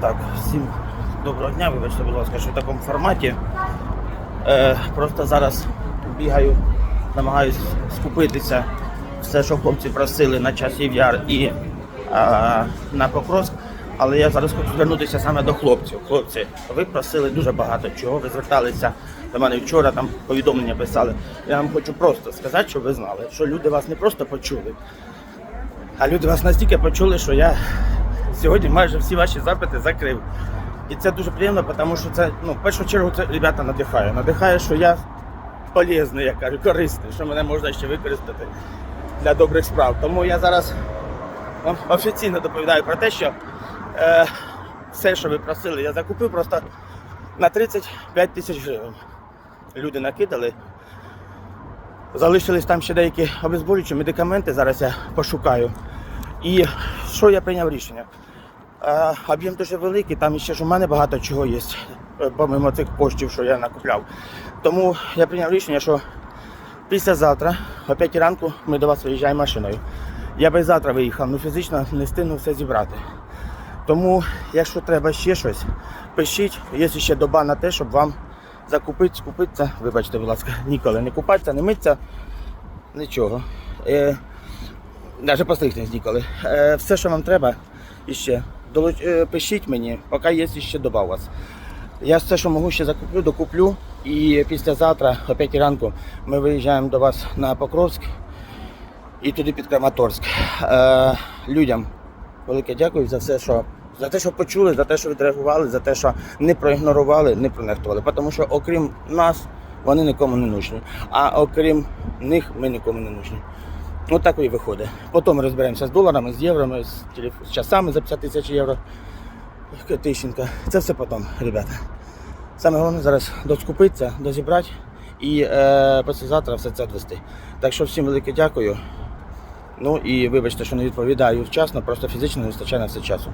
Так, всім доброго дня, вибачте, будь ласка, що в такому форматі. Е, просто зараз бігаю, намагаюсь скупитися все, що хлопці просили на часів яр і е, на Покровськ. Але я зараз хочу звернутися саме до хлопців. Хлопці, ви просили дуже багато чого. Ви зверталися до мене вчора, там повідомлення писали. Я вам хочу просто сказати, щоб ви знали, що люди вас не просто почули, а люди вас настільки почули, що я сьогодні майже всі ваші запити закрив. І це дуже приємно, тому що це, ну, в першу чергу, це ребята надихає. Надихає, що я полезний, я кажу, корисний, що мене можна ще використати для добрих справ. Тому я зараз вам офіційно доповідаю про те, що е, все, що ви просили, я закупив просто на 35 тисяч гривень. Люди накидали. Залишились там ще деякі обезболюючі медикаменти, зараз я пошукаю. І що я прийняв рішення? Е, Об'єм дуже великий, там ще ж у мене багато чого є, е, помимо цих коштів, що я накупляв. Тому я прийняв рішення, що післязавтра, о 5 ранку, ми до вас виїжджаємо машиною. Я би завтра виїхав, але фізично не встигну все зібрати. Тому, якщо треба ще щось, пишіть, є ще доба на те, щоб вам закупити, скупитися. Вибачте, будь ласка, ніколи не купатися, не митися, нічого. Навіть постригтись ніколи. Е, все, що вам треба, іще, е, пишіть мені, поки є ще доба у вас. Я все, що можу, ще закуплю, докуплю. І післязавтра, о 5 ранку, ми виїжджаємо до вас на Покровськ і туди під Краматорськ. Е, людям велике дякую за все, що за те, що почули, за те, що відреагували, за те, що не проігнорували, не пронехтували. Тому що окрім нас, вони нікому не нужні. А окрім них ми нікому не нужні. Ось так і виходить. Потім розберемося з доларами, з євро, з, з часами за 50 тисяч євро. Тищенка. Це все потім, ребята. Саме головне зараз доскупитися, дозібрати і е, післязавтра все це відвести. Так що всім велике дякую. Ну і вибачте, що не відповідаю вчасно, просто фізично не вистачає на все часу.